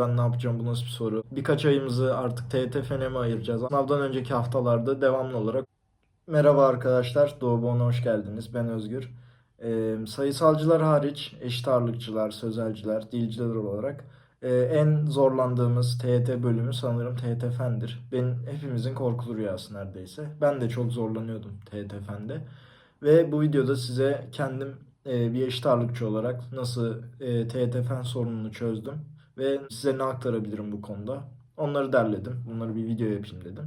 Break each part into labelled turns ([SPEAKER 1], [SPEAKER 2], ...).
[SPEAKER 1] ben ne yapacağım bu nasıl bir soru. Birkaç ayımızı artık TET mi ayıracağız. Sınavdan önceki haftalarda devamlı olarak. Merhaba arkadaşlar, Doğu Bon'a hoş geldiniz. Ben Özgür. Ee, sayısalcılar hariç eşit ağırlıkçılar, sözelciler, dilciler olarak e, en zorlandığımız TET bölümü sanırım TET Fen'dir. Benim hepimizin korkulu rüyası neredeyse. Ben de çok zorlanıyordum TET Fen'de. Ve bu videoda size kendim bir eşit ağırlıkçı olarak nasıl e, TET Fen sorununu çözdüm ve size ne aktarabilirim bu konuda. Onları derledim. Bunları bir video yapayım dedim.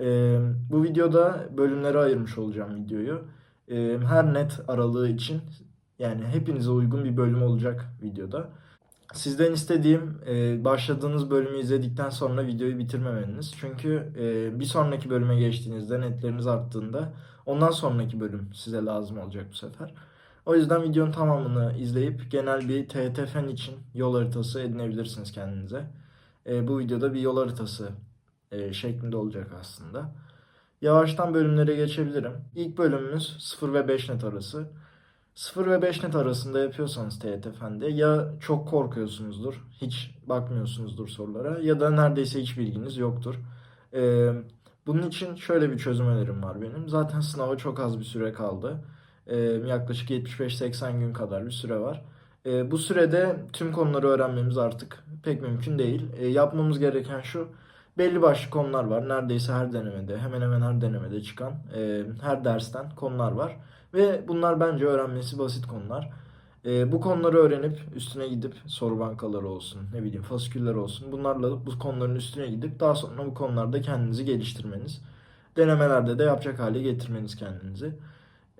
[SPEAKER 1] E, bu videoda bölümlere ayırmış olacağım videoyu. E, her net aralığı için yani hepinize uygun bir bölüm olacak videoda. Sizden istediğim e, başladığınız bölümü izledikten sonra videoyu bitirmemeniz. Çünkü e, bir sonraki bölüme geçtiğinizde netleriniz arttığında ondan sonraki bölüm size lazım olacak bu sefer. O yüzden videonun tamamını izleyip genel bir TET Fen için yol haritası edinebilirsiniz kendinize. E, bu videoda bir yol haritası e, şeklinde olacak aslında. Yavaştan bölümlere geçebilirim. İlk bölümümüz 0 ve 5 net arası. 0 ve 5 net arasında yapıyorsanız TYT Fen'de ya çok korkuyorsunuzdur, hiç bakmıyorsunuzdur sorulara ya da neredeyse hiç bilginiz yoktur. Ee, bunun için şöyle bir çözüm önerim var benim. Zaten sınava çok az bir süre kaldı. Yaklaşık 75-80 gün kadar bir süre var. Bu sürede tüm konuları öğrenmemiz artık pek mümkün değil. Yapmamız gereken şu, belli başlı konular var. Neredeyse her denemede, hemen hemen her denemede çıkan, e, her dersten konular var. Ve bunlar bence öğrenmesi basit konular. Ee, bu konuları öğrenip üstüne gidip soru bankaları olsun, ne bileyim fasiküller olsun. Bunlarla bu konuların üstüne gidip daha sonra bu konularda kendinizi geliştirmeniz. Denemelerde de yapacak hale getirmeniz kendinizi.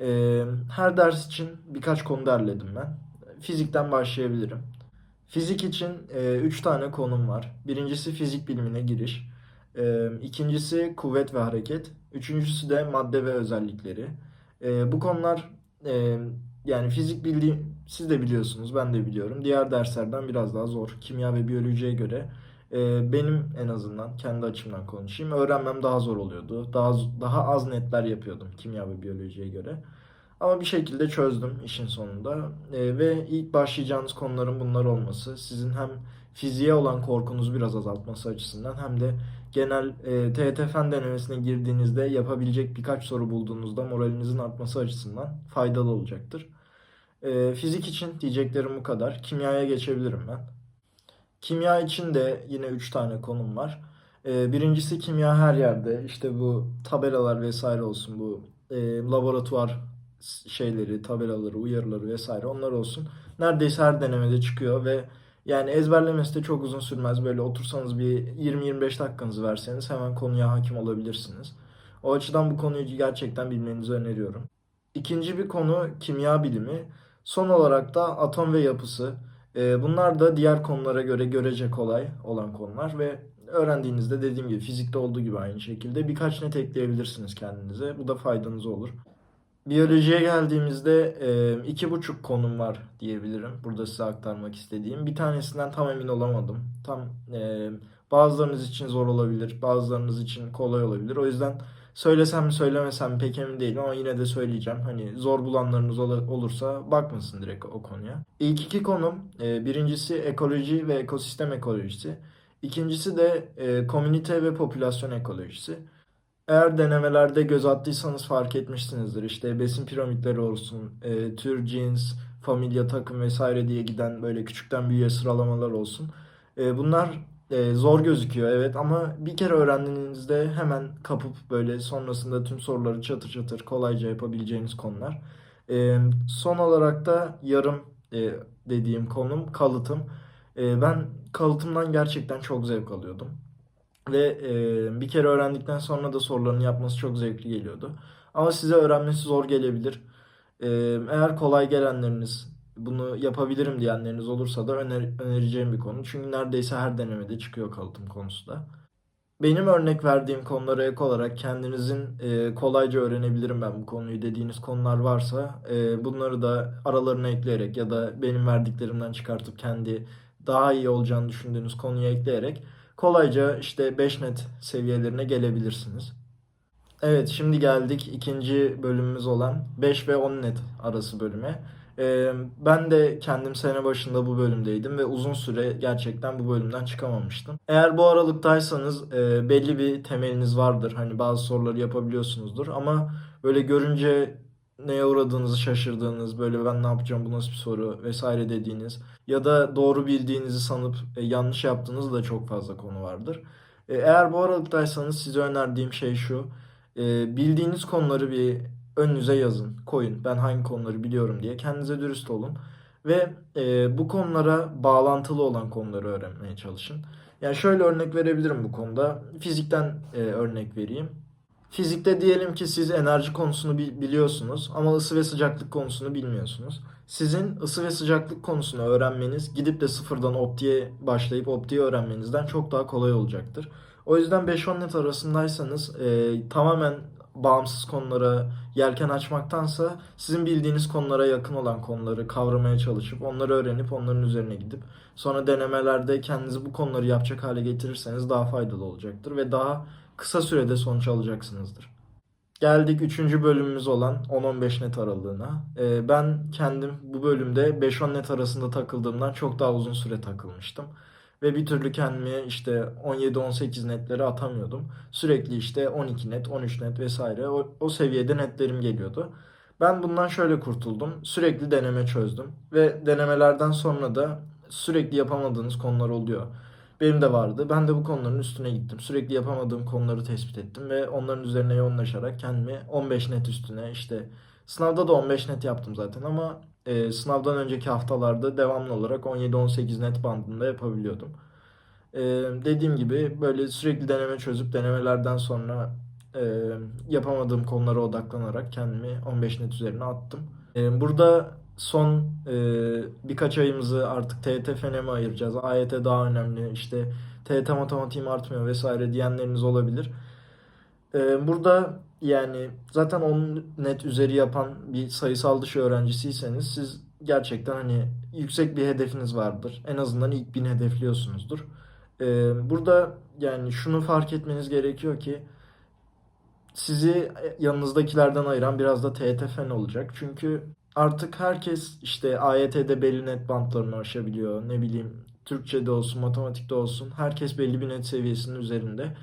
[SPEAKER 1] Ee, her ders için birkaç konu derledim ben. Fizikten başlayabilirim. Fizik için 3 tane konum var. Birincisi fizik bilimine giriş. Ee, ikincisi kuvvet ve hareket. Üçüncüsü de madde ve özellikleri. Ee, bu konular e, yani fizik bildiği siz de biliyorsunuz ben de biliyorum. Diğer derslerden biraz daha zor. Kimya ve biyolojiye göre e, benim en azından kendi açımdan konuşayım. Öğrenmem daha zor oluyordu. Daha daha az netler yapıyordum kimya ve biyolojiye göre. Ama bir şekilde çözdüm işin sonunda. E, ve ilk başlayacağınız konuların bunlar olması sizin hem fiziğe olan korkunuzu biraz azaltması açısından hem de genel e, TET Fen denemesine girdiğinizde yapabilecek birkaç soru bulduğunuzda moralinizin artması açısından faydalı olacaktır. E, fizik için diyeceklerim bu kadar. Kimyaya geçebilirim ben. Kimya için de yine 3 tane konum var. E, birincisi kimya her yerde. İşte bu tabelalar vesaire olsun bu e, laboratuvar şeyleri, tabelaları, uyarıları vesaire onlar olsun. Neredeyse her denemede çıkıyor ve yani ezberlemesi de çok uzun sürmez. Böyle otursanız bir 20-25 dakikanızı verseniz hemen konuya hakim olabilirsiniz. O açıdan bu konuyu gerçekten bilmenizi öneriyorum. İkinci bir konu kimya bilimi. Son olarak da atom ve yapısı. Ee, bunlar da diğer konulara göre görece kolay olan konular ve öğrendiğinizde dediğim gibi fizikte olduğu gibi aynı şekilde birkaç net ekleyebilirsiniz kendinize. Bu da faydanız olur. Biyolojiye geldiğimizde e, iki buçuk konum var diyebilirim. Burada size aktarmak istediğim. Bir tanesinden tam emin olamadım. Tam e, bazılarınız için zor olabilir, bazılarınız için kolay olabilir. O yüzden söylesem mi söylemesem mi pek emin değilim ama yine de söyleyeceğim. Hani zor bulanlarınız ol- olursa bakmasın direkt o konuya. İlk iki konum e, birincisi ekoloji ve ekosistem ekolojisi. İkincisi de e, komünite ve popülasyon ekolojisi. Eğer denemelerde göz attıysanız fark etmişsinizdir. İşte besin piramitleri olsun, e, tür, cins, familya, takım vesaire diye giden böyle küçükten büyüğe sıralamalar olsun. E, bunlar e, zor gözüküyor evet ama bir kere öğrendiğinizde hemen kapıp böyle sonrasında tüm soruları çatır çatır kolayca yapabileceğiniz konular. E, son olarak da yarım e, dediğim konum kalıtım. E, ben kalıtımdan gerçekten çok zevk alıyordum. Ve e, bir kere öğrendikten sonra da sorularını yapması çok zevkli geliyordu. Ama size öğrenmesi zor gelebilir. E, eğer kolay gelenleriniz, bunu yapabilirim diyenleriniz olursa da öner- önereceğim bir konu. Çünkü neredeyse her denemede çıkıyor kalıtım konusu da. Benim örnek verdiğim konulara ek olarak kendinizin e, kolayca öğrenebilirim ben bu konuyu dediğiniz konular varsa e, bunları da aralarına ekleyerek ya da benim verdiklerimden çıkartıp kendi daha iyi olacağını düşündüğünüz konuya ekleyerek kolayca işte 5 net seviyelerine gelebilirsiniz. Evet şimdi geldik ikinci bölümümüz olan 5 ve 10 net arası bölüme. Ee, ben de kendim sene başında bu bölümdeydim ve uzun süre gerçekten bu bölümden çıkamamıştım. Eğer bu aralıktaysanız e, belli bir temeliniz vardır. Hani bazı soruları yapabiliyorsunuzdur ama böyle görünce neye uğradığınızı şaşırdığınız, böyle ben ne yapacağım bu nasıl bir soru vesaire dediğiniz ya da doğru bildiğinizi sanıp e, yanlış yaptığınız da çok fazla konu vardır. E, eğer bu aralıktaysanız size önerdiğim şey şu. E, bildiğiniz konuları bir önünüze yazın, koyun. Ben hangi konuları biliyorum diye. Kendinize dürüst olun. Ve e, bu konulara bağlantılı olan konuları öğrenmeye çalışın. Yani şöyle örnek verebilirim bu konuda. Fizikten e, örnek vereyim. Fizikte diyelim ki siz enerji konusunu bi- biliyorsunuz ama ısı ve sıcaklık konusunu bilmiyorsunuz. Sizin ısı ve sıcaklık konusunu öğrenmeniz gidip de sıfırdan optiğe başlayıp optiği öğrenmenizden çok daha kolay olacaktır. O yüzden 5-10 net arasındaysanız e, tamamen bağımsız konulara yelken açmaktansa sizin bildiğiniz konulara yakın olan konuları kavramaya çalışıp onları öğrenip onların üzerine gidip sonra denemelerde kendinizi bu konuları yapacak hale getirirseniz daha faydalı olacaktır ve daha kısa sürede sonuç alacaksınızdır. Geldik 3. bölümümüz olan 10-15 net aralığına. Ee, ben kendim bu bölümde 5-10 net arasında takıldığımdan çok daha uzun süre takılmıştım. Ve bir türlü kendimi işte 17-18 netlere atamıyordum. Sürekli işte 12 net, 13 net vesaire o, o seviyede netlerim geliyordu. Ben bundan şöyle kurtuldum. Sürekli deneme çözdüm. Ve denemelerden sonra da sürekli yapamadığınız konular oluyor. Benim de vardı. Ben de bu konuların üstüne gittim. Sürekli yapamadığım konuları tespit ettim ve onların üzerine yoğunlaşarak kendimi 15 net üstüne işte sınavda da 15 net yaptım zaten ama e, sınavdan önceki haftalarda devamlı olarak 17-18 net bandında yapabiliyordum. E, dediğim gibi böyle sürekli deneme çözüp denemelerden sonra e, yapamadığım konulara odaklanarak kendimi 15 net üzerine attım. E, burada son e, birkaç ayımızı artık TYT fene mi ayıracağız? AYT daha önemli. İşte TYT matematiğim artmıyor vesaire diyenleriniz olabilir. E, burada yani zaten 10 net üzeri yapan bir sayısal dışı öğrencisiyseniz siz gerçekten hani yüksek bir hedefiniz vardır. En azından ilk bin hedefliyorsunuzdur. E, burada yani şunu fark etmeniz gerekiyor ki sizi yanınızdakilerden ayıran biraz da TYT fen olacak. Çünkü artık herkes işte AYT'de belli net bantlarını aşabiliyor. Ne bileyim Türkçe'de olsun, matematikte olsun. Herkes belli bir net seviyesinin üzerinde.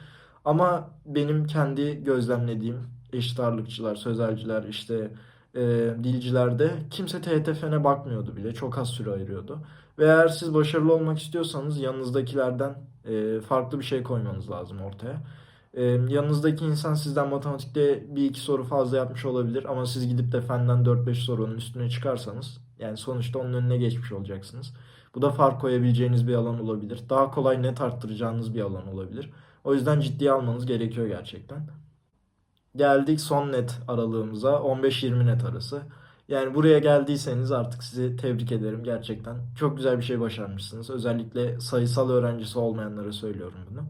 [SPEAKER 1] Ama benim kendi gözlemlediğim eşit ağırlıkçılar, sözelciler, işte e, dilcilerde kimse TYT fene bakmıyordu bile. Çok az süre ayırıyordu. Ve eğer siz başarılı olmak istiyorsanız yanınızdakilerden e, farklı bir şey koymanız lazım ortaya. Ee, yanınızdaki insan sizden matematikte bir iki soru fazla yapmış olabilir ama siz gidip de fenden 4-5 sorunun üstüne çıkarsanız yani sonuçta onun önüne geçmiş olacaksınız. Bu da fark koyabileceğiniz bir alan olabilir. Daha kolay net arttıracağınız bir alan olabilir. O yüzden ciddiye almanız gerekiyor gerçekten. Geldik son net aralığımıza 15-20 net arası. Yani buraya geldiyseniz artık sizi tebrik ederim gerçekten. Çok güzel bir şey başarmışsınız. Özellikle sayısal öğrencisi olmayanlara söylüyorum bunu.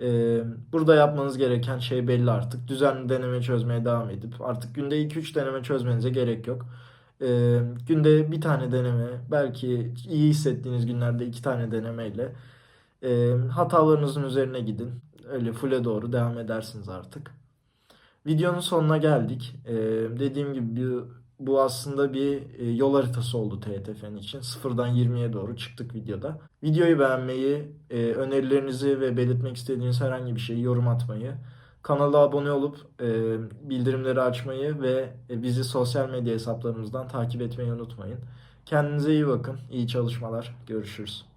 [SPEAKER 1] Ee, burada yapmanız gereken şey belli artık. Düzenli deneme çözmeye devam edip artık günde 2-3 deneme çözmenize gerek yok. Ee, günde bir tane deneme, belki iyi hissettiğiniz günlerde iki tane denemeyle e, hatalarınızın üzerine gidin. Öyle full'e doğru devam edersiniz artık. Videonun sonuna geldik. Ee, dediğim gibi bu aslında bir e, yol haritası oldu TYT için. Sıfırdan 20'ye doğru çıktık videoda. Videoyu beğenmeyi, e, önerilerinizi ve belirtmek istediğiniz herhangi bir şeyi yorum atmayı, kanala abone olup e, bildirimleri açmayı ve e, bizi sosyal medya hesaplarımızdan takip etmeyi unutmayın. Kendinize iyi bakın. İyi çalışmalar. Görüşürüz.